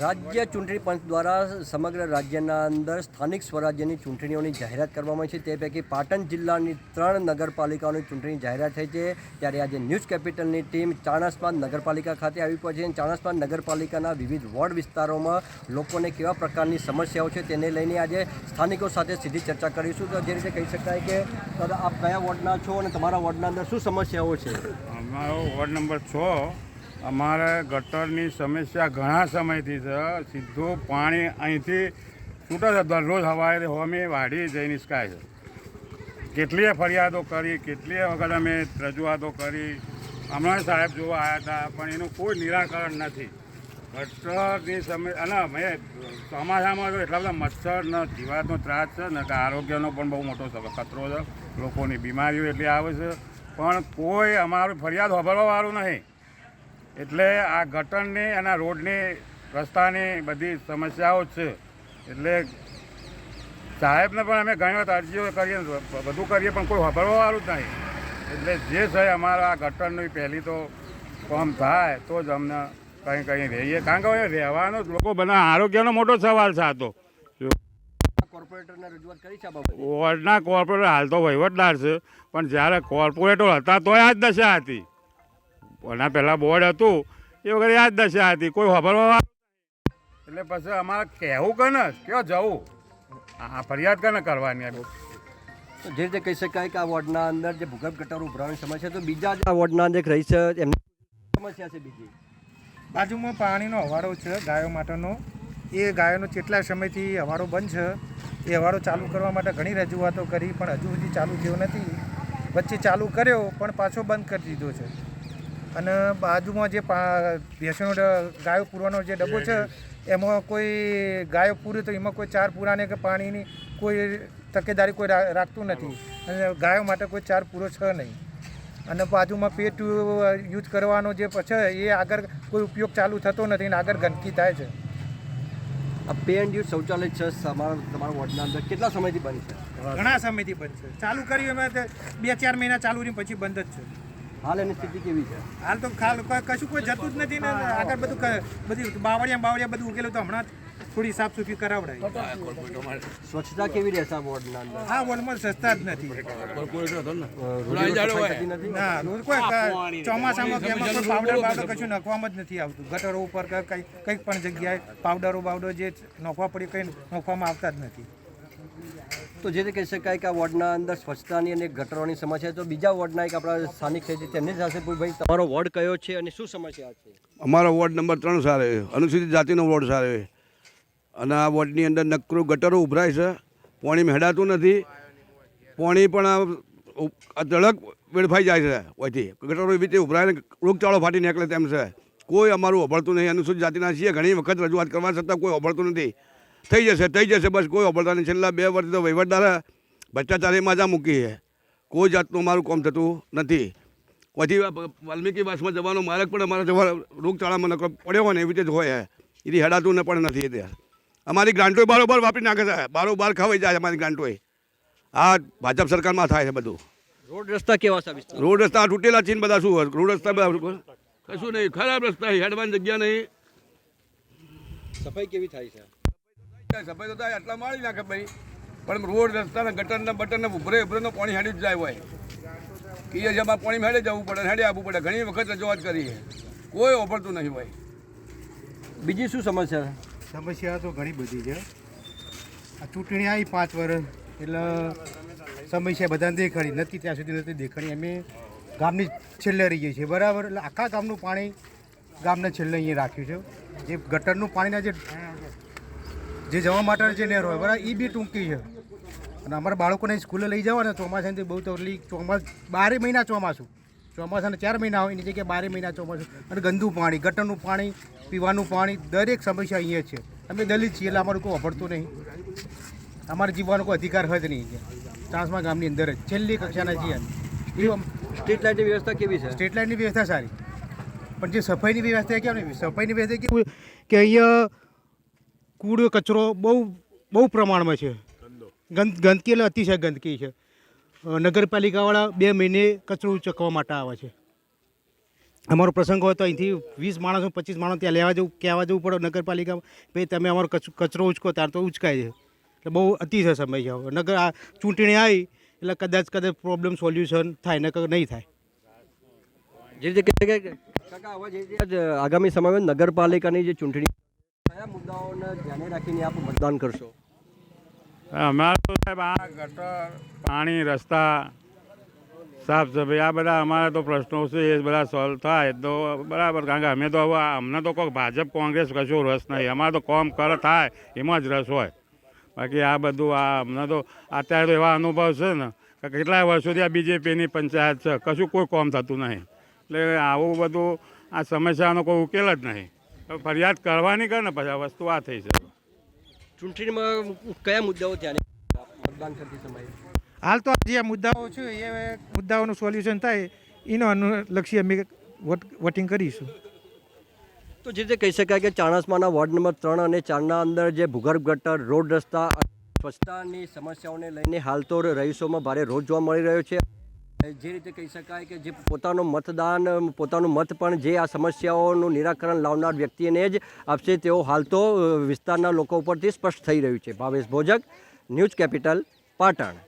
રાજ્ય ચૂંટણી પંચ દ્વારા સમગ્ર રાજ્યના અંદર સ્થાનિક સ્વરાજ્યની ચૂંટણીઓની જાહેરાત કરવામાં આવી છે. તે પૈકી પાટણ જિલ્લાની ત્રણ નગરપાલિકાઓની ચૂંટણી જાહેરાત થઈ છે. ત્યારે આજે ન્યૂઝ કેપિટલની ટીમ ચાણસ્માન નગરપાલિકા ખાતે આવી પહોંચી છે. ચાણસ્માન નગરપાલિકાના વિવિધ વોર્ડ વિસ્તારોમાં લોકોને કેવા પ્રકારની સમસ્યાઓ છે તેને લઈને આજે સ્થાનિકો સાથે સીધી ચર્ચા કરીશું. તો જે રીતે કહી શકાય કે દાદા, આપ કયા વોર્ડના છો અને તમારા વોર્ડના અંદર શું સમસ્યાઓ છે? અમારો વોર્ડ નંબર છ અમારે ગટરની સમસ્યા ઘણા સમયથી છે. સીધું પાણી અહીંથી છૂટે છે. દરરોજ હવાએ હોમી વાડી જઈને સ્કાય છે. કેટલીય ફરિયાદો કરી, કેટલીય વખત અમે રજૂઆતો કરી. હમણાં સાહેબ જોવા આવ્યા હતા, પણ એનું કોઈ નિરાકરણ નથી. ગટરની સમય, અને મેં ચોમાસામાં તો એટલા બધા મચ્છર ને જીવાતનો ત્રાસ છે ને કે આરોગ્યનો પણ બહુ મોટો ખતરો છે. લોકોની બીમારીઓ એટલી આવે છે. પણ કોઈ અમારું ફરિયાદ સાંભળવાવાળું નહીં. એટલે આ ગટરની અને રોડની રસ્તાની બધી સમસ્યાઓ જ છે. એટલે સાહેબને પણ અમે ઘણી વખત અરજીઓ કરીએ બધું કરીએ પણ કોઈ સાંભળવાવાળું જ નહીં. એટલે જે છે અમારા આ ગટરની પહેલી તો કામ થાય તો જ અમને કંઈ કંઈ રહીએ. કારણ કે હવે રહેવાનો જ લોકો બધા આરોગ્યનો મોટો સવાલ છે આ તો. વોર્ડના કોર્પોરેટર હાલ તો વહીવટદાર છે. પણ જ્યારે કોર્પોરેટર હતા તોય આ જ દશા હતી. એના પહેલાં બોર્ડ હતું એ વગર યાદ જ દશા હતી કોઈ ખબર એટલે પછી અમારે કહેવું કે ને કયો જવું? હા ફરિયાદ કે ને કરવાની જે રીતે કહી શકાય કે આ વોર્ડના અંદર જે ભૂગર્ભ ગટર ઉભરાવાની સમસ્યા તો બીજા જ આ વોર્ડના અંદર રહી છે એમની સમસ્યા છે બીજી. બાજુમાં પાણીનો હવારો છે ગાયો માટેનો. એ ગાયોનો કેટલા સમયથી હવારો બંધ છે? એ હવારો ચાલુ કરવા માટે ઘણી રજૂઆતો કરી પણ હજુ સુધી ચાલુ થયો નથી. વચ્ચે ચાલુ કર્યો પણ પાછો બંધ કરી દીધો છે. અને બાજુમાં જે ભેંસનો ગાયો પૂરવાનો જે ડબ્બો છે એમાં કોઈ ગાયો પૂરે તો એમાં કોઈ ચાર પૂરાને કે પાણીની કોઈ તકેદારી કોઈ રા- રાખતું નથી. અને ગાયો માટે કોઈ ચાર પૂરો છે નહીં. અને બાજુમાં પેટ યુઝ કરવાનો જે છે એ આગળ કોઈ ઉપયોગ ચાલુ થતો નથી અને આગળ ગંદકી થાય છે. આ પે એન્ડ યુઝ શૌચાલય છે તમારા તમારા વોર્ડના અંદર કેટલા સમયથી બંધ છે? ઘણા સમયથી બંધ છે. ચાલુ કર્યું એમાં બે ચાર મહિના ચાલુ રહી પછી બંધ જ છે. હાલ એની સ્થિતિ કેવી છે? હાલ તો ખાલ કોઈ- કશું કોઈ જતું જ નથી ને આગળ બધું બધી બાવળિયા બાવળિયા બધું ઉકેલું તો હમણાં થોડી સાફ સુફી કરાવડાય સ્વચ્છતા કેવી રહેશે આ વોર્ડના અંદર? હા વોલમાં સસ્તા જ નથી. ના. કોઈ ચોમાસામાં કે એમાં કોઈ પાવડર બાવડર કશું નાખવામાં જ નથી આવતું. ગટરો ઉપર કે કંઈ કંઈક પણ જગ્યાએ પાવડરો બાવડર જે નાખવા પડ્યું કંઈ નાખવામાં આવતા જ નથી. તો જે કહી શકાય કે આ વોર્ડના અંદર સ્વચ્છતાની અને ગટરોની સમસ્યા તો બીજા વોર્ડના એક આપણા સ્થાનિક છે તેમની સાથે ભાઈ, તમારો વોર્ડ કયો છે અને શું સમસ્યા છે? અમારો વોર્ડ નંબર ત્રણ સારે અનુસૂચિત જાતિનો વોર્ડ સારે અને આ વોર્ડની અંદર નકરું ગટરો ઉભરાય છે. પાણી મેળાતું નથી. પાણી પણ ઉ- વેડફાઈ જાય છે ઓથી ગટરો એવી રીતે ઉભરાય રોગચાળો ફાટી નીકળે તેમ છે. કોઈ અમારું અભળતું નહીં. અનુસૂચિત જાતિના છીએ. ઘણી વખત રજૂઆત કરવા છતાં કોઈ અભળતું નથી. થઈ જશે થઈ જશે બસ કોઈ અભળતા નહીં. છેલ્લા બે વર્ષ તો વહીવટદારે ભ્રષ્ટાચારીમાં જ મૂકી છે. કોઈ જાતનું મારું કામ થતું નથી. પછી વાલ્મીકી વાસમાં જવાનો માર્ગ પણ અમારા જવા રોગચાળામાં નકરો પડ્યો હોય ને એવી રીતે જ હોય એથી હેડાતું ને પણ નથી ત્યાં અમારી ગ્રાન્ટોય બારોબાર વાપરી નાખે છે. બારોબાર ખવાઈ જાય અમારી ગ્રાન્ટોય. આ ભાજપ સરકારમાં થાય છે બધું. રોડ રસ્તા કેવા છે રોડ રસ્તા તૂટેલા છે ને બધા શું? રોડ રસ્તા કશું નહીં. ખરાબ રસ્તા હેડવાની જગ્યા નહીં. સફાઈ કેવી થાય છે? સફાઈ તો થાય, આટલા માળી નાખે ભાઈ પણ રોડ, રસ્તાના ગટરના બટરના ઉભરે ઉભરેનો પાણી હેડી જ જાય હોય. કે જમાં પાણી હેડે જવું પડે, હેડે આવવું પડે. ઘણી વખત રજૂઆત કરી કોઈ ઓપડતું નહીં હોય. બીજી શું સમસ્યા સમસ્યા તો ઘણી બધી છે. આ ચૂંટણી આવી પાંચ વર્ષ એટલે સમસ્યા બધાને દેખાડી. નથી ત્યાં સુધી નથી દેખાડી. અમે ગામની છેલ્લે રહીએ છીએ. બરાબર? એટલે આખા ગામનું પાણી ગામને છેલ્લે અહીંયા રાખ્યું છે. જે ગટરનું પાણીના જે જે જવા માટે જે નહેર હોય બરાબર એ બી ટૂંકી છે. અને અમારા બાળકોને સ્કૂલે લઈ જવાના ચોમાસાની બહુ તકલીફ ચોમાસ બારે મહિના ચોમાસું. ચોમાસાના ચાર મહિના હોય એની જગ્યાએ બારે મહિના ચોમાસું. અને ગંદુ પાણી ગટરનું પાણી પીવાનું પાણી દરેક સમસ્યા અહીંયા છે. અમે દલિત છીએ એટલે અમારું કોઈ વાપરતું નહીં. અમારે જીવવાનો કોઈ અધિકાર હોય જ નહીં અહીંયા. ગામની અંદર જ. છેલ્લી કક્ષાના છીએ. સ્ટ્રીટ લાઇટની વ્યવસ્થા કેવી છે? સ્ટ્રીટ લાઇનની વ્યવસ્થા સારી. પણ જે સફાઈની વ્યવસ્થા કેમ સફાઈની વ્યવસ્થા કેવું કે અહીંયા કૂડો કચરો બહુ બહુ પ્રમાણમાં છે. ગંદ. ગંદકી એટલે અતિશય ગંદકી છે. નગરપાલિકાવાળા બે મહિને કચરો ઉચકવા માટે આવે છે. અમારો પ્રસંગ હોય તો અહીંથી વીસ માણસો પચીસ માણસ ત્યાં લેવા જવું કહેવા જવું પડે. નગરપાલિકા ભાઈ તમે અમારો કચ- કચરો ઉચકો ત્યારે તો ઉચકાય છે. એટલે બહુ અતિશય સમય છે હવે. નગર આ ચૂંટણી આવી એટલે કદાચ કદાચ પ્રોબ્લેમ સોલ્યુશન થાય નકર નહીં થાય. રીતે જ આગામી સમયમાં નગરપાલિકાની જે ચૂંટણી કયા અમારે તો સાહેબ આ ગટર, પાણી, રસ્તા, સાફ સફાઈ, આ બધા અમારા તો પ્રશ્નો છે, એ બધા સોલ્વ થાય તો બરાબર. કારણ કે અમે તો હવે અમને તો કોઈ ભાજપ, કોંગ્રેસ કશો રસ નહીં. અમારે તો કોમ કર થાય, એમાં જ રસ હોય. બાકી આ બધું આ, અમને તો અત્યારે તો એવા અનુભવ છે ને, કે કેટલાય વર્ષોથી આ બીજેપીની પંચાયત છે, કશું કોઈ કોમ થતું નહીં. એટલે આવું બધું આ સમસ્યાનો કોઈ ઉકેલ જ નહીં. ફરિયાદ કરવાની કર ને પછી આ વસ્તુ આ થઈ છે ચૂંટણીમાં કયા મુદ્દાઓ ધ્યાને મતદાન કરતી સમયે? હાલ તો જે મુદ્દાઓ છે એ મુદ્દાઓનું સોલ્યુશન થાય એનો અનુલક્ષી અમે વોટિંગ કરીશું. તો જે રીતે કહી શકાય કે ચાણસમાના વોર્ડ નંબર ત્રણ અને ચારના અંદર જે ભૂગર્ભ ગટર રોડ રસ્તા સ્વચ્છતાની સમસ્યાઓને લઈને હાલ તો રહીશોમાં ભારે રોજ જોવા મળી રહ્યો છે. જે રીતે કહી શકાય કે જે પોતાનું મતદાન, પોતાનું મત પણ જે આ સમસ્યાઓનું નિરાકરણ લાવનાર વ્યક્તિને જ આપશે તેઓ હાલ તો વિસ્તારના લોકો ઉપરથી સ્પષ્ટ થઈ રહ્યું છે. Bhavesh Bhojak, news capital, Patan.